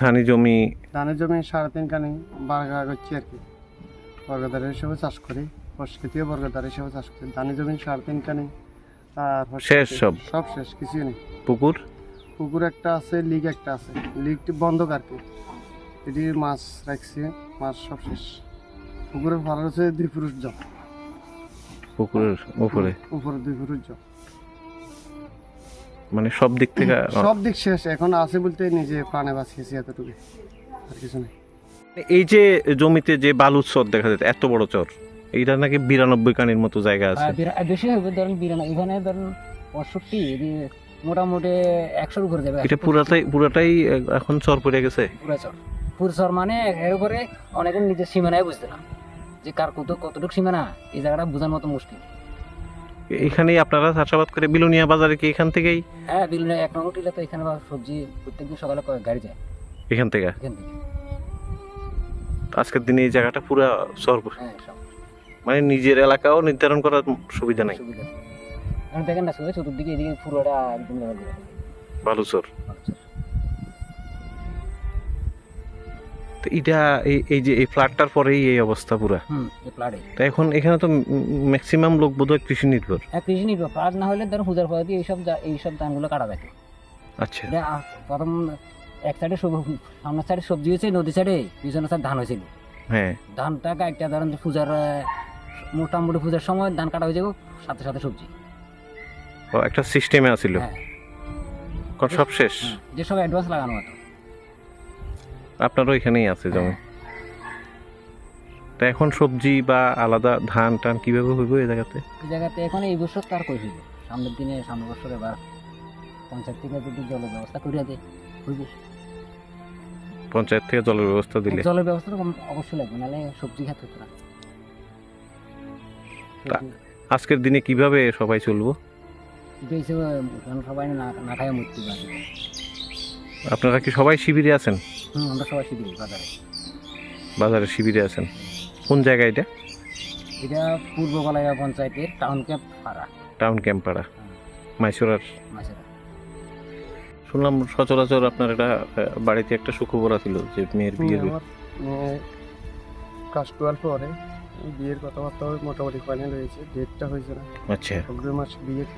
ধানি জমি? ধানের জমি সাড়ে তিন কানি বারগা করছি আর কি। বর্গদার হিসেবে চাষ করি ফসকেতিও বর্গদার হিসেবে চাষ করি। ধানের জমি সাড়ে তিন কানি আর শেষ সব? সব শেষ কিছুই নেই। পুকুর? পুকুর একটা আছে লিগ একটা আছে। লিগটি বন্ধ আর কি। এটি মাছ রাখছি মাছ সব শেষ। পুকুরের ভাড়া হচ্ছে দুই পুরুষ জল পুকুরের উপরে? উপরে দুই পুরুষ জল মানে সব দিক থেকে সব দিক শেষ। এখন আছে বলতে নিজে প্রাণে বাঁচিয়েছি এতটুকু আর কিছু নেই। এই যে জমিতে যে বালুর চর দেখা যায় এত বড় চর এইটা নাকি বিরানব্বই কানির মতো জায়গা আছে। বেশি হবে ধরেন বিরানব্বই এখানে ধরেন পঁয়ষট্টি মোটামুটি একশোর উপরে যাবে। এটা পুরাটাই পুরাটাই এখন চর পড়ে গেছে? পুরা চর। পুরো চর মানে এর উপরে অনেকের নিজের সীমানায় বুঝতে না। যে কার কত কতটুকু সীমানা এই জায়গাটা বোঝার মতো মুশকিল। এখানেই আপনারা চাষাবাদ করে বিলুনিয়া বাজারে কি এখান থেকেই? হ্যাঁ বিলুনিয়া এক নম্বর টিলা তো এখানে বা সবজি প্রত্যেকদিন সকালে করে গাড়ি যায়। এখান থেকে? এখান থেকে। আজকের দিনে এই জায়গাটা পুরো চর হ্যাঁ মানে নিজের এলাকাও নির্ধারণ করার সুবিধা নাই। সুবিধা। এখন দেখেন না চতুর্দিকে এদিকে পুরোটা একদম ভালো করে। তো এটা এই- যে এই ফ্ল্যাটটার পরেই এই অবস্থা পুরা। হুম এই প্লাটে তা এখন এখানে তো ম্যাক্সিমাম লোক বোধহয় কৃষি নির্ভর। হ্যাঁ কৃষি নির্ভর। প্লাট না হলে ধরুন পূজার পদ্ধতি এইসব যা- এইসব ধানগুলো কাটা থাকে। আচ্ছা। প্রথম এক সাইডে সামনের সাইডে সবজি হয়েছে নদী সাইডে পিছনের সাইড ধান হয়েছিল। হ্যাঁ। ধানটা একটা ধরেন পূজার মোটামুটি পূজার সময় ধান কাটা হয়ে যাবে সাথে সাথে সবজি। ও একটা সিস্টেমে আছিল। হ্যাঁ। সব শেষ? হ্যাঁ, যে সব অ্যাডভান্স লাগানো হতো। আপনারও এখানেই আছে জমি। তা এখন সবজি বা আলাদা ধান টান কীভাবে হইব এই জায়গাতে? এই জায়গাতে এখন এই বছর তার কই হইব। সামনের দিনে সামনের বছরে এবার পঞ্চায়েত থেকে যদি জলের ব্যবস্থা করিয়া দেয় হইব। পঞ্চায়েত থেকে জলের ব্যবস্থা দিলে? জলের ব্যবস্থা তো কম- অবশ্যই লাগবে নাহলে সবজি খাতে হতো না। আজকের দিনে কীভাবে সবাই চলবো? সবাই না খায় মূর্তি আপনারা কি সবাই শিবিরে আছেন? হুম আমরা সবাই শিখি বাজারে। বাজারে শিবিরে আছেন। কোন জায়গা এটা? এটা পূর্ব গলাইয়া পঞ্চায়েতের টাউন ক্যাম্প পাড়া। টাউন ক্যাম্প পাড়া। মাইসোরার। মাছেরা শুনলাম সচরাচর আপনার একটা বাড়িতে একটা সুখবর ছিল যে মেয়ের বিয়ে ক্লাস টুয়েলভ পরে বিয়ের কথাবার্তা মোটামুটি ফাইনাল হয়েছে ডেটটা হয়েছে না। আচ্ছা। অগ্রিম মাস বিয়ের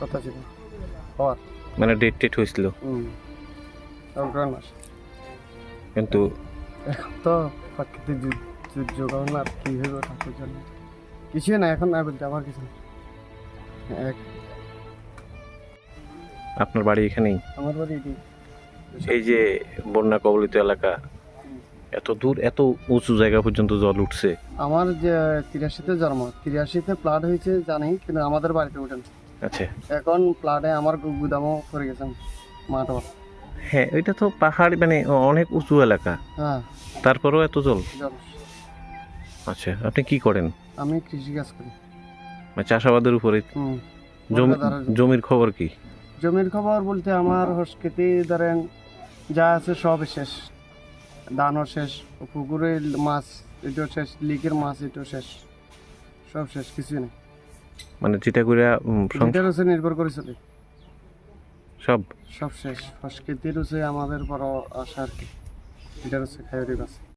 কথা ছিল। হওয়ার মানে ডেট টেট হয়েছিল। হুম। অগ্রহণ মাস। কিন্তু এখন তো প্রাকৃতিক দুর- দুর্যোগ আর কী হইব ঠাকুর জন্য কিছুই না এখন আমার কিছু। এক আপনার বাড়ি এখানেই? আমার বাড়ি এটি। এই যে বন্যা কবলিত এলাকা এত দূর এত উঁচু জায়গা পর্যন্ত জল উঠছে। আমার যে তিরাশিতে জন্ম তিরাশিতে প্লাট হয়েছে জানি কিন্তু আমাদের বাড়িতে উঠেন আচ্ছা। এখন প্লাটে আমার গুদামও করে গেছেন মাঠও। হ্যাঁ এটা তো পাহাড় মানে অনেক উঁচু এলাকা। হ্যাঁ। তারপরেও এত জল? আচ্ছা আপনি কি করেন? আমি কৃষিকাজ করি। মানে চাষাবাদের উপরে? জমির খবর কি? জমির খবর বলতে আমার হসকেতি ধরেন যা আছে সব শেষ। ধানও শেষ পুকুরের মাছ এটাও শেষ লিকের মাছ এটাও শেষ। সব শেষ কিছুই নেই। মানে যেটা করে সংসার- নির্ভর করে চলে। সব? সব শেষ। আজকে হচ্ছে আমাদের বড় আশা আর কি। এটার হচ্ছে খায়রি